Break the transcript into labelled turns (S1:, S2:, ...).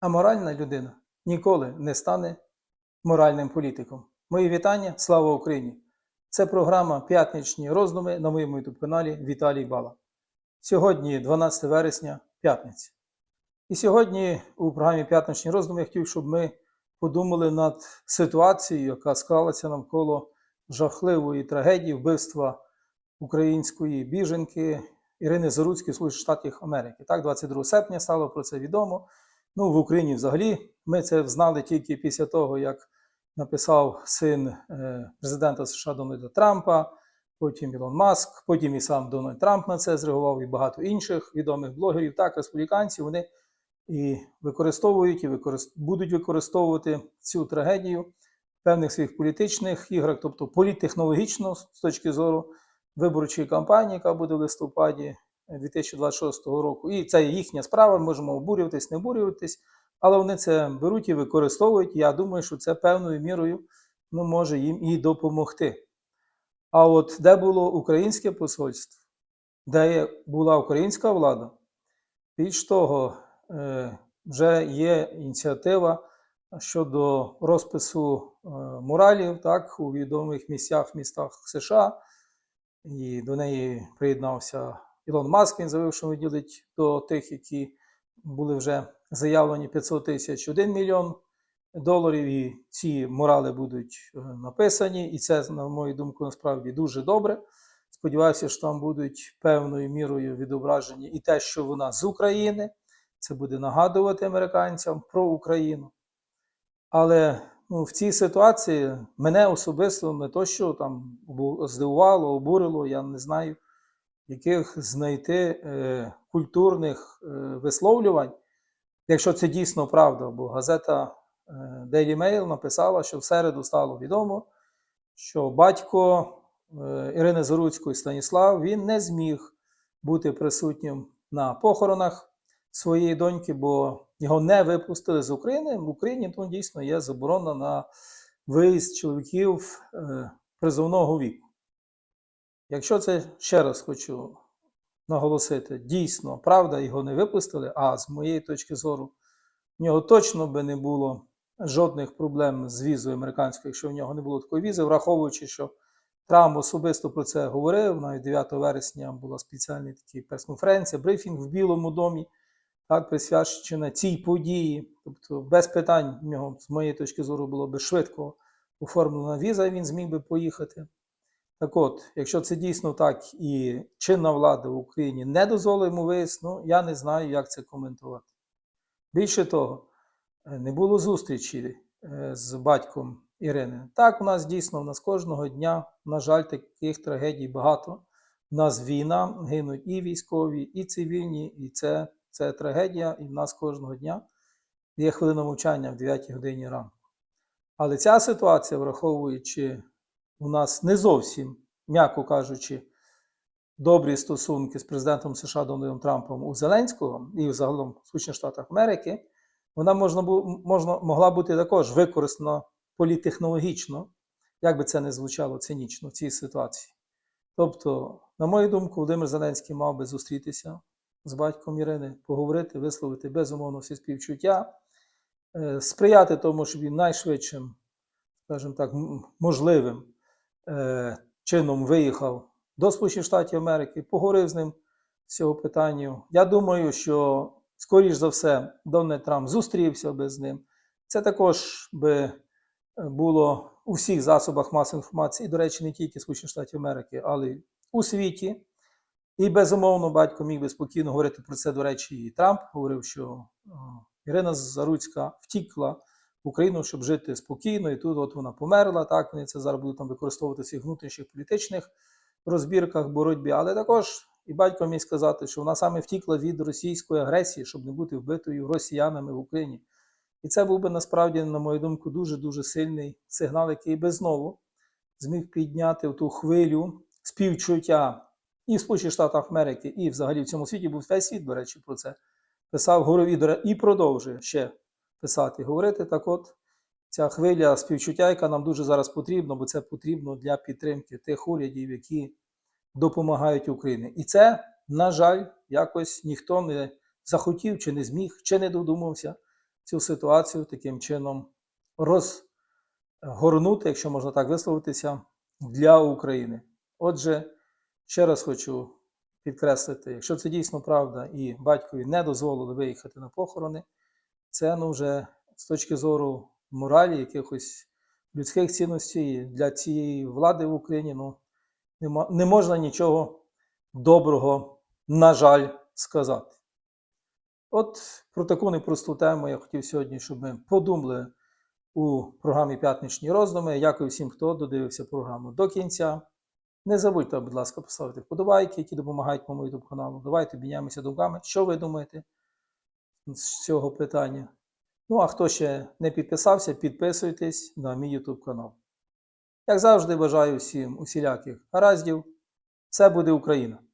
S1: А моральна людина ніколи не стане моральним політиком. Мої вітання, слава Україні! Це програма П'ятничні роздуми на моєму youtube каналі Віталій Бала. Сьогодні 12 вересня, п'ятниця. І сьогодні у програмі П'ятничні роздуми я хотів, щоб ми подумали над ситуацією, яка склалася навколо жахливої трагедії вбивства української біженки Ірини Заруцької в Америки. Так, 22 серпня стало про це відомо. Ну, в Україні взагалі ми це знали тільки після того, як написав син е, президента США Дональда Трампа, потім Ілон Маск, потім і сам Дональд Трамп на це зреагував, і багато інших відомих блогерів. Так, республіканці вони і використовують, і використ... будуть використовувати цю трагедію певних своїх політичних іграх, тобто політтехнологічно з точки зору виборчої кампанії, яка буде в листопаді 2026 року. І це їхня справа, можемо обурюватись, не обурюватись, але вони це беруть і використовують. Я думаю, що це певною мірою ну, може їм і допомогти. А от де було українське посольство, де була українська влада, більш того, е, вже є ініціатива щодо розпису е, муралів так, у відомих місцях, містах США, і до неї приєднався Ілон Маск, він заявив, що виділить до тих, які були вже заявлені 500 тисяч 1 мільйон доларів, і ці морали будуть е, написані. І це, на мою думку, насправді дуже добре. Сподіваюся, що там будуть певною мірою відображені і те, що вона з України. Це буде нагадувати американцям про Україну. Але ну, в цій ситуації мене особисто не то, що там здивувало, обурило, я не знаю, яких знайти е, культурних е, висловлювань, якщо це дійсно правда, бо газета е, Daily Mail написала, що в середу стало відомо, що батько е, Ірини Заруцької Станіслав він не зміг бути присутнім на похоронах своєї доньки, бо його не випустили з України. В Україні то дійсно є заборона на виїзд чоловіків призовного віку. Якщо це ще раз хочу наголосити, дійсно, правда, його не випустили, а з моєї точки зору, в нього точно би не було жодних проблем з візою американською, якщо в нього не було такої візи, враховуючи, що Трамп особисто про це говорив. Навіть 9 вересня була спеціальна прес-конференція, брифінг в Білому домі, так, присвячена цій події. Тобто, без питань в нього, з моєї точки зору, було би швидко оформлена віза, і він зміг би поїхати. Так от, якщо це дійсно так і чинна влада в Україні не дозволить йому виїзд, ну я не знаю, як це коментувати. Більше того, е, не було зустрічі е, з батьком Ірини. Так, у нас дійсно, у нас кожного дня, на жаль, таких трагедій багато. У нас війна, гинуть і військові, і цивільні, і це, це трагедія, і в нас кожного дня є хвилина мовчання в 9 годині ранку. Але ця ситуація, враховуючи у нас не зовсім, м'яко кажучи, добрі стосунки з президентом США Дональдом Трампом у Зеленського і загалом в Сполучених Штатах Америки, вона можна, можна, могла бути також використана політехнологічно, як би це не звучало цинічно в цій ситуації. Тобто, на мою думку, Володимир Зеленський мав би зустрітися з батьком Ірини, поговорити, висловити безумовно всі співчуття, е, сприяти тому, щоб він найшвидшим, скажімо так, можливим чином виїхав до Сполучених Штатів Америки, поговорив з ним з цього питання. Я думаю, що, скоріш за все, Дональд Трамп зустрівся би з ним. Це також би е, було у всіх засобах масової інформації, і, до речі, не тільки Сполучених Штатів Америки, але й у світі. І безумовно, батько міг би спокійно говорити про це. До речі, і Трамп говорив, що е, Ірина Заруцька втікла Україну, щоб жити спокійно, і тут от вона померла. Так, вони це зараз будуть там використовувати в своїх внутрішніх політичних розбірках, боротьбі. Але також і батько міг сказати, що вона саме втікла від російської агресії, щоб не бути вбитою росіянами в Україні. І це був би насправді, на мою думку, дуже дуже сильний сигнал, який би знову зміг підняти ту хвилю співчуття і в Сполучених Штатах Америки, і взагалі в цьому світі, бо весь світ, до речі, про це писав, і, і продовжує ще писати, говорити. Так от, ця хвиля співчуття, яка нам дуже зараз потрібна, бо це потрібно для підтримки тих урядів, які допомагають Україні. І це, на жаль, якось ніхто не захотів чи не зміг, чи не додумався цю ситуацію таким чином розгорнути, якщо можна так висловитися, для України. Отже, ще раз хочу підкреслити, якщо це дійсно правда, і батькові не дозволили виїхати на похорони, це ну, вже з точки зору моралі, якихось людських цінностей для цієї влади в Україні ну, не можна нічого доброго, на жаль, сказати. От про таку непросту тему я хотів сьогодні, щоб ми подумали у програмі П'ятничні роздуми. Дякую всім, хто додивився програму до кінця. Не забудьте, будь ласка, поставити вподобайки, які допомагають моєму YouTube каналу. Давайте обміняємося думками. Що ви думаєте з цього питання? Ну, а хто ще не підписався, підписуйтесь на мій YouTube канал. Як завжди, бажаю всім усіляких гараздів. Все буде Україна!